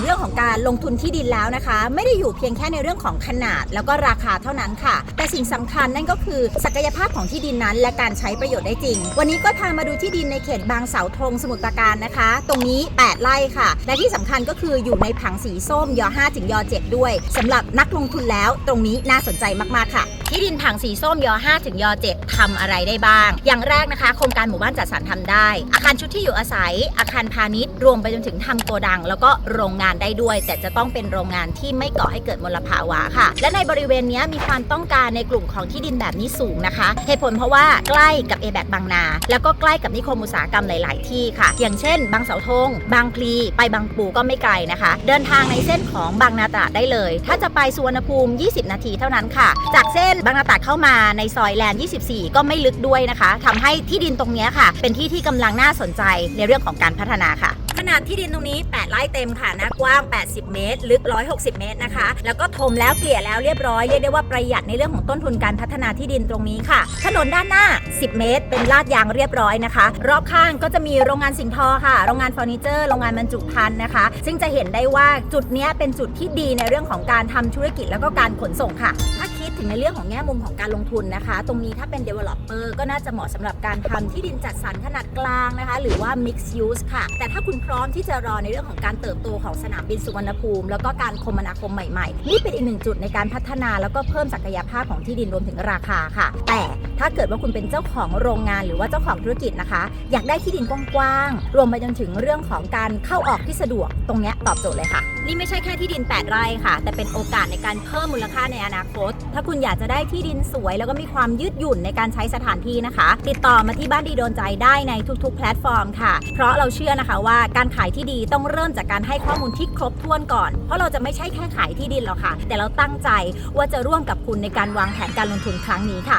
เรื่องของการลงทุนที่ดินแล้วนะคะ ไม่ได้อยู่เพียงแค่ในเรื่องของขนาด แล้วก็ราคาเท่านั้นค่ะ แต่สิ่งสำคัญนั่นก็คือศักยภาพของที่ดินนั้น และการใช้ประโยชน์ได้จริง วันนี้ก็พามาดูที่ดินในเขตบางเสาธงสมุทรปราการนะคะ ตรงนี้ 8ไร่ค่ะ และที่สำคัญก็คืออยู่ในผังสีส้มย 5 ถึงย 7 ด้วยสำหรับนักลงทุนแล้ว ตรงนี้น่าสนใจมากๆค่ะ ที่ดินผังสีส้มย5ถึงย7ทำอะไรได้บ้าง อย่างแรกนะคะ โครงการหมู่บ้านจัดสรรทำได้ อาคารชุดที่อยู่อาศัย อาคารพาณิชย์ รวมไปจนถึงทำโกดัง แล้วก็โรงงานได้ด้วย แต่จะต้องเป็นโรงงานที่ไม่ก่อให้เกิดมลภาวะค่ะ และในบริเวณนี้มีความต้องการในกลุ่มของที่ดินแบบนี้สูงนะคะ เหตุผลเพราะว่าใกล้กับเอแบกบางนา แล้วก็ใกล้กับนิคมอุตสาหกรรมหลาย ๆ ที่ค่ะ อย่างเช่น บางเสาธง บางพลี ไปบางปูก็ไม่ไกลนะคะ เดินทางในเส้นของบางนาตราดได้เลย ถ้าจะไปสุวรรณภูมิ 20 นาทีเท่านั้นค่ะ จากเส้นบางนาตราดเข้ามาในซอยแลนด์ 24 ก็ไม่ลึกด้วยนะคะทำให้ที่ดินตรงเนี้ยค่ะ เป็นที่ที่กำลังน่าสนใจในเรื่องของการพัฒนาค่ะ ขนาดที่ดินตรงนี้ 8 ไร่เต็มค่ะนะกว้าง 80 เมตร ลึก 160 เมตรนะคะ แล้วก็ถมแล้วเกลี่ยแล้วเรียบร้อยเรียกได้ว่าประหยัดในเรื่องของต้นทุนการพัฒนาที่ดินตรงนี้ค่ะ ถนนด้านหน้า 10 เมตร เป็นลาดยางเรียบร้อยนะคะ รอบข้างก็จะมีโรงงานสิงห์ทอค่ะ โรงงานเฟอร์นิเจอร์ โรงงานบรรจุภัณฑ์นะคะ ซึ่งจะเห็นได้ว่าจุดเนี้ยเป็นจุดที่ดีในเรื่องของการทำธุรกิจแล้วก็การขนส่งค่ะ ถ้าคิด ถึงในเรื่องของแง่มุมของการลงทุนนะคะ ตรงนี้ถ้าเป็น developer ก็น่าจะเหมาะสำหรับการทำที่ดินจัดสรรขนาดกลางนะคะ หรือว่า mixed use ค่ะ แต่ถ้าคุณพร้อมที่จะรอในเรื่องของการเติบโตของสนามบินสุวรรณภูมิ แล้วก็การคมนาคมใหม่ๆ นี่เป็นอีกหนึ่งจุดในการพัฒนาแล้วก็เพิ่มศักยภาพของที่ดินรวมถึงราคาค่ะ แต่ถ้าเกิดว่าคุณเป็นเจ้าของโรงงานหรือว่าเจ้าของธุรกิจนะคะ อยากได้ที่ดินกว้างๆรวมไปจนถึงเรื่องของการเข้าออกที่สะดวกตรงนี้ตอบโจทย์เลยค่ะ นี่ไม่ใช่แค่ที่ดิน 8 ไร่ค่ะ แต่เป็นโอกาสในการเพิ่มมูลค่าในอนาคต ถ้าคุณอยากจะได้ที่ดินสวย แล้วก็มีความยืดหยุ่นในการใช้สถานที่นะคะ ติดต่อมาที่บ้านดีโดนใจได้ในทุกๆ แพลตฟอร์มค่ะ เพราะเราเชื่อนะคะว่าการขายที่ดีต้องเริ่มจากการให้ข้อมูลที่ครบถ้วนก่อน เพราะเราจะไม่ใช่แค่ขายที่ดินหรอกค่ะ แต่เราตั้งใจว่าจะร่วมกับคุณในการวางแผนการลงทุนครั้งนี้ค่ะ